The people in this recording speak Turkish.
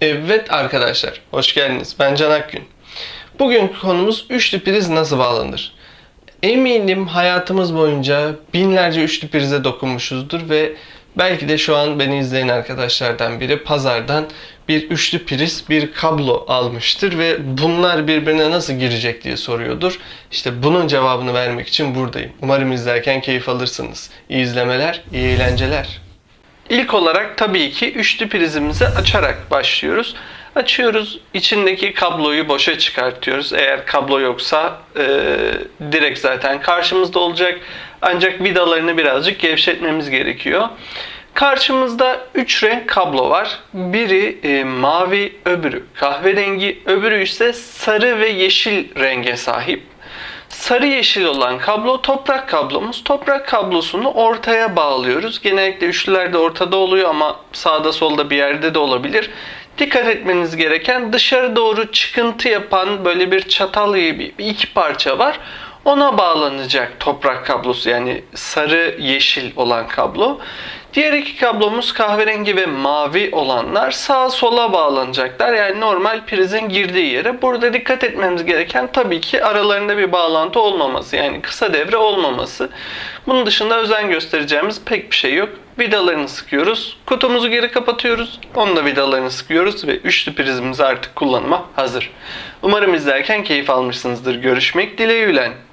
Evet arkadaşlar, hoş geldiniz. Ben Can Akgün. Bugünkü konumuz üçlü priz nasıl bağlanır? Eminim hayatımız boyunca binlerce üçlü prize dokunmuşuzdur ve belki de şu an beni izleyen arkadaşlardan biri pazardan bir üçlü priz, bir kablo almıştır ve bunlar birbirine nasıl girecek diye soruyordur. İşte bunun cevabını vermek için buradayım. Umarım izlerken keyif alırsınız. İyi izlemeler, iyi eğlenceler. İlk olarak tabii ki üçlü prizimizi açarak başlıyoruz. Açıyoruz, içindeki kabloyu boşa çıkartıyoruz. Eğer kablo yoksa e, direkt zaten karşımızda olacak. Ancak vidalarını birazcık gevşetmemiz gerekiyor. Karşımızda 3 renk kablo var. Biri e, mavi, öbürü kahverengi, öbürü ise sarı ve yeşil renge sahip. Sarı yeşil olan kablo toprak kablomuz. Toprak kablosunu ortaya bağlıyoruz. Genellikle üçlülerde ortada oluyor ama sağda solda bir yerde de olabilir. Dikkat etmeniz gereken dışarı doğru çıkıntı yapan böyle bir çatal gibi iki parça var. Ona bağlanacak toprak kablosu yani sarı yeşil olan kablo. Diğer iki kablomuz kahverengi ve mavi olanlar sağa sola bağlanacaklar. Yani normal prizin girdiği yere. Burada dikkat etmemiz gereken tabii ki aralarında bir bağlantı olmaması. Yani kısa devre olmaması. Bunun dışında özen göstereceğimiz pek bir şey yok. Vidalarını sıkıyoruz. Kutumuzu geri kapatıyoruz. Onun da vidalarını sıkıyoruz ve üçlü prizimiz artık kullanıma hazır. Umarım izlerken keyif almışsınızdır. Görüşmek dileğiyle.